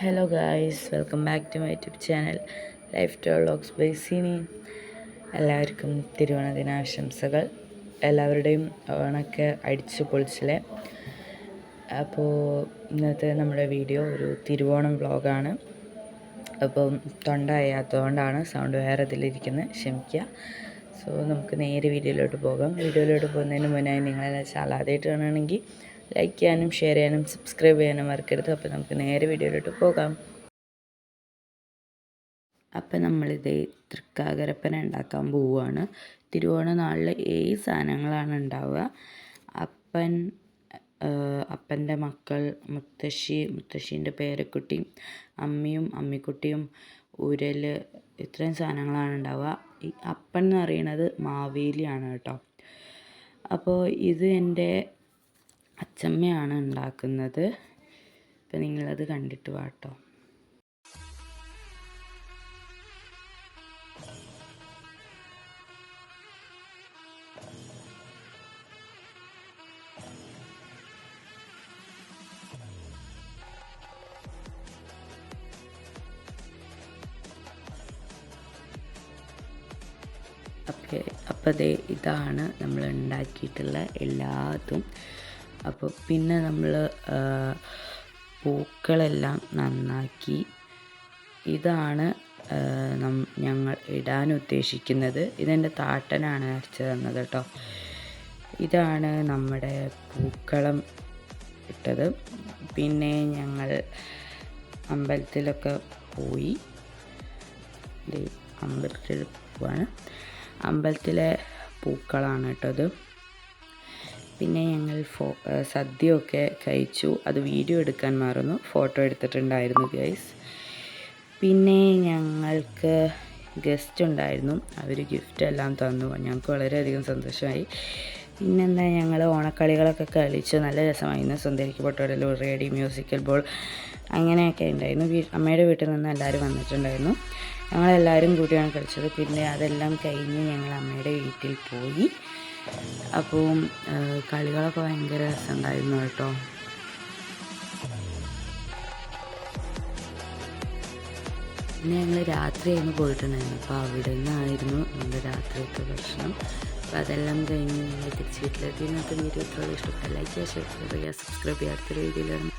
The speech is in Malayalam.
Hello guys welcome back to my YouTube channel life talks by Sini എല്ലാവർക്കും തിരുവോണ ദിനാശംസകൾ എല്ലാവരുടെയും ഓണൊക്കെ അടിച്ചു പൊളിച്ചില്ലേ അപ്പോൾ ഇന്നത്തെ നമ്മുടെ വീഡിയോ ഒരു തിരുവോണം വ്ളോഗാണ് അപ്പം തൊണ്ട അയ്യാത്തതുകൊണ്ടാണ് സൗണ്ട് വേറെ ഇതിലിരിക്കുന്നത് ക്ഷമിക്കുക സോ നമുക്ക് നേരെ വീഡിയോയിലോട്ട് പോകാം. വീഡിയോയിലോട്ട് പോകുന്നതിന് മുന്നായി നിങ്ങളെല്ലാം ചാലാതായിട്ട് കാണുകയാണെങ്കിൽ ലൈക്ക് ചെയ്യാനും ഷെയർ ചെയ്യാനും സബ്സ്ക്രൈബ് ചെയ്യാനും മറക്കരുത്. അപ്പോൾ നമുക്ക് നേരെ വീഡിയോയിലോട്ട് പോകാം. അപ്പം നമ്മളിത് തൃക്കാകരപ്പന ഉണ്ടാക്കാൻ പോവുകയാണ് തിരുവോണ നാളിൽ ഏഴ് സാധനങ്ങളാണ് ഉണ്ടാവുക. അപ്പൻ അപ്പന്റെ മക്കൾ മുത്തശ്ശി മുത്തശ്ശീന്റെ പേരക്കുട്ടി അമ്മിയും അമ്മിക്കുട്ടിയും ഉരൽ ഇത്രയും സാധനങ്ങളാണ് ഉണ്ടാവുക. ഈ അപ്പൻ എന്ന് പറയുന്നത് മാവേലിയാണ് കേട്ടോ. അപ്പോൾ ഇത് എന്റെ അച്ചമ്മയാണ് ഉണ്ടാക്കുന്നത്. അപ്പം നിങ്ങളത് കണ്ടിട്ട് വാട്ടോ. അപ്പോൾ അപ്പോൾ ഇതാണ് നമ്മൾ ഉണ്ടാക്കിയിട്ടുള്ള എല്ലാതും. അപ്പോൾ പിന്നെ നമ്മൾ പൂക്കളെല്ലാം നന്നാക്കി. ഇതാണ് ഞങ്ങൾ ഇടാൻ ഉദ്ദേശിക്കുന്നത്. ഇതെന്റെ താട്ടനാണ് അരച്ച് തന്നത് കേട്ടോ. ഇതാണ് നമ്മുടെ പൂക്കളം ഇട്ടത്. പിന്നെ ഞങ്ങൾ അമ്പലത്തിലൊക്കെ പോയി. അമ്പലത്തിൽ പോവാണ്. അമ്പലത്തിലെ പൂക്കളാണ് കേട്ടത് പിന്നെ ഞങ്ങൾ ഫോ സദ്യയൊക്കെ കഴിച്ചു. അത് വീഡിയോ എടുക്കാൻ മറന്നു. ഫോട്ടോ എടുത്തിട്ടുണ്ടായിരുന്നു ഗൈസ് പിന്നെ ഞങ്ങൾക്ക് ഗസ്റ്റ് ഉണ്ടായിരുന്നു. അവർ ഗിഫ്റ്റ് എല്ലാം തന്നു. ഞങ്ങൾക്ക് വളരെയധികം സന്തോഷമായി. പിന്നെന്താ ഞങ്ങൾ ഓണക്കളികളൊക്കെ കളിച്ച്. നല്ല രസമായിരുന്നു സുന്ദരിക്ക് പൊട്ടോടൽ റേഡി മ്യൂസിക്കൽ ബോൾ അങ്ങനെയൊക്കെ ഉണ്ടായിരുന്നു. അമ്മയുടെ വീട്ടിൽ നിന്ന് എല്ലാവരും വന്നിട്ടുണ്ടായിരുന്നു. ഞങ്ങളെല്ലാവരും കൂടിയാണ് കളിച്ചത്. പിന്നെ അതെല്ലാം കഴിഞ്ഞ് ഞങ്ങൾ അമ്മയുടെ വീട്ടിൽ പോയി. അപ്പോൾ കളികളൊക്കെ ഭയങ്കര രസമുണ്ടായിരുന്നു കേട്ടോ. പിന്നെ ഞങ്ങൾ രാത്രിയായിരുന്നു പോയിട്ടുണ്ടായിരുന്നു അപ്പോൾ അവിടെ നിന്നായിരുന്നു നമ്മുടെ രാത്രിയൊക്കെ ഭക്ഷണം. അപ്പോൾ അതെല്ലാം കഴിഞ്ഞ് ഞങ്ങൾ തിരിച്ച് വീട്ടിലെത്തി. ഇന്നത്തെ വീഡിയോ ഇത്രയും ഇഷ്ടപ്പെട്ട ലൈക്ക് ചെയ്യുക ഷെയർ ചെയ്യുക സബ്സ്ക്രൈബ് ചെയ്യുക. അടുത്തൊരു വീഡിയോയിലാണ്